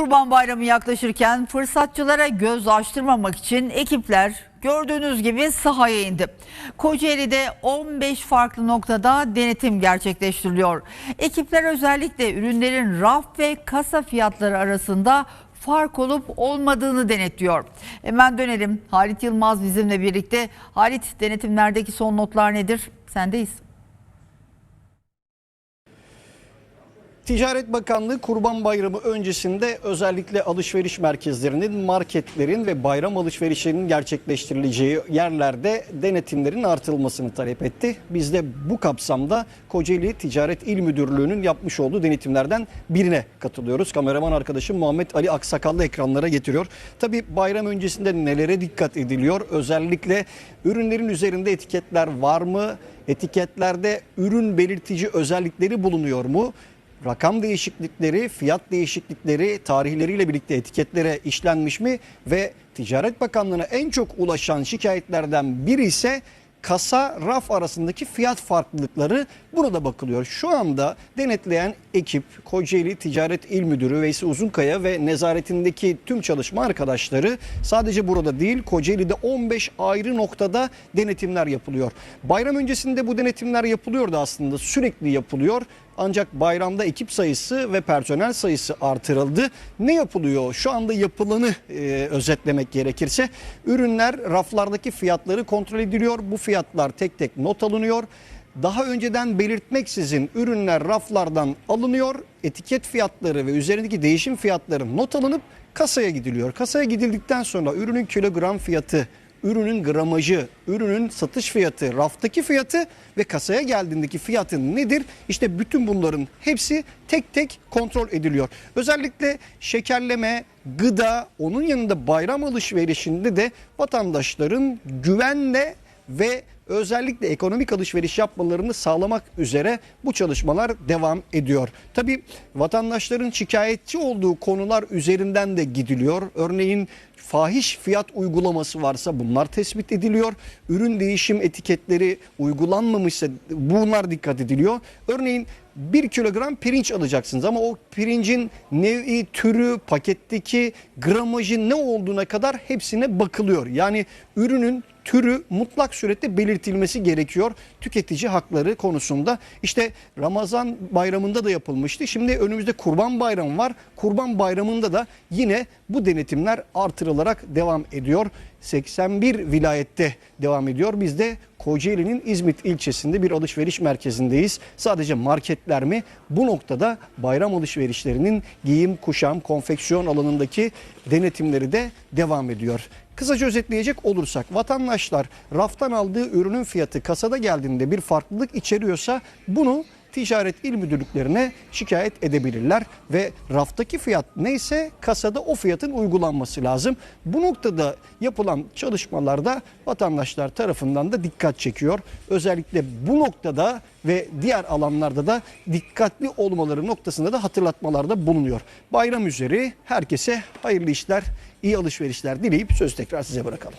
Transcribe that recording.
Kurban Bayramı yaklaşırken fırsatçılara göz açtırmamak için ekipler gördüğünüz gibi sahaya indi. Kocaeli'de 15 farklı noktada denetim gerçekleştiriliyor. Ekipler özellikle ürünlerin raf ve kasa fiyatları arasında fark olup olmadığını denetliyor. Hemen dönelim. Halit Yılmaz bizimle birlikte. Halit denetimlerdeki son notlar nedir? Sendeyiz. Ticaret Bakanlığı Kurban Bayramı öncesinde özellikle alışveriş merkezlerinin, marketlerin ve bayram alışverişlerinin gerçekleştirileceği yerlerde denetimlerin artırılmasını talep etti. Biz de bu kapsamda Kocaeli Ticaret İl Müdürlüğü'nün yapmış olduğu denetimlerden birine katılıyoruz. Kameraman arkadaşım Muhammed Ali Aksakallı ekranlara getiriyor. Tabi bayram öncesinde nelere dikkat ediliyor? Özellikle ürünlerin üzerinde etiketler var mı? Etiketlerde ürün belirtici özellikleri bulunuyor mu? Rakam değişiklikleri, fiyat değişiklikleri tarihleriyle birlikte etiketlere işlenmiş mi ve Ticaret Bakanlığı'na en çok ulaşan şikayetlerden biri ise kasa raf arasındaki fiyat farklılıkları buna da bakılıyor. Şu anda denetleyen ekip Kocaeli Ticaret İl Müdürü Veysi Uzunkaya ve nezaretindeki tüm çalışma arkadaşları sadece burada değil Kocaeli'de 15 ayrı noktada denetimler yapılıyor. Bayram öncesinde bu denetimler yapılıyordu aslında sürekli yapılıyor. Ancak bayramda ekip sayısı ve personel sayısı artırıldı. Ne yapılıyor? Şu anda yapılanı e, özetlemek gerekirse ürünler raflardaki fiyatları kontrol ediliyor. Bu fiyatlar tek tek not alınıyor. Daha önceden belirtmeksizin ürünler raflardan alınıyor. Etiket fiyatları ve üzerindeki değişim fiyatları not alınıp kasaya gidiliyor. Kasaya gidildikten sonra ürünün kilogram fiyatı, ürünün gramajı, ürünün satış fiyatı, raftaki fiyatı ve kasaya geldiğindeki fiyatı nedir? İşte bütün bunların hepsi tek tek kontrol ediliyor. Özellikle şekerleme, gıda, onun yanında bayram alışverişinde de vatandaşların güvenle ve özellikle ekonomik alışveriş yapmalarını sağlamak üzere bu çalışmalar devam ediyor. Tabi vatandaşların şikayetçi olduğu konular üzerinden de gidiliyor. Örneğin fahiş fiyat uygulaması varsa bunlar tespit ediliyor. Ürün değişim etiketleri uygulanmamışsa bunlar dikkat ediliyor. Örneğin 1 kilogram pirinç alacaksınız ama o pirincin nevi, türü, paketteki gramajı ne olduğuna kadar hepsine bakılıyor. Yani ürünün türü mutlak surette belirtilmesi gerekiyor tüketici hakları konusunda. İşte Ramazan bayramında da yapılmıştı. Şimdi önümüzde Kurban Bayramı var. Kurban Bayramında da yine bu denetimler artırılarak devam ediyor. 81 vilayette devam ediyor. Biz de Kocaeli'nin İzmit ilçesinde bir alışveriş merkezindeyiz. Sadece marketler mi? Bu noktada bayram alışverişlerinin giyim, kuşam, konfeksiyon alanındaki denetimleri de devam ediyor. Kısaca özetleyecek olursak vatandaşlar raftan aldığı ürünün fiyatı kasada geldiğinde bir farklılık içeriyorsa bunu ticaret il müdürlüklerine şikayet edebilirler ve raftaki fiyat neyse kasada o fiyatın uygulanması lazım. Bu noktada yapılan çalışmalarda vatandaşlar tarafından da dikkat çekiyor. Özellikle bu noktada ve diğer alanlarda da dikkatli olmaları noktasında da hatırlatmalarda bulunuyor. Bayram üzeri herkese hayırlı işler, iyi alışverişler dileyip söz tekrar size bırakalım.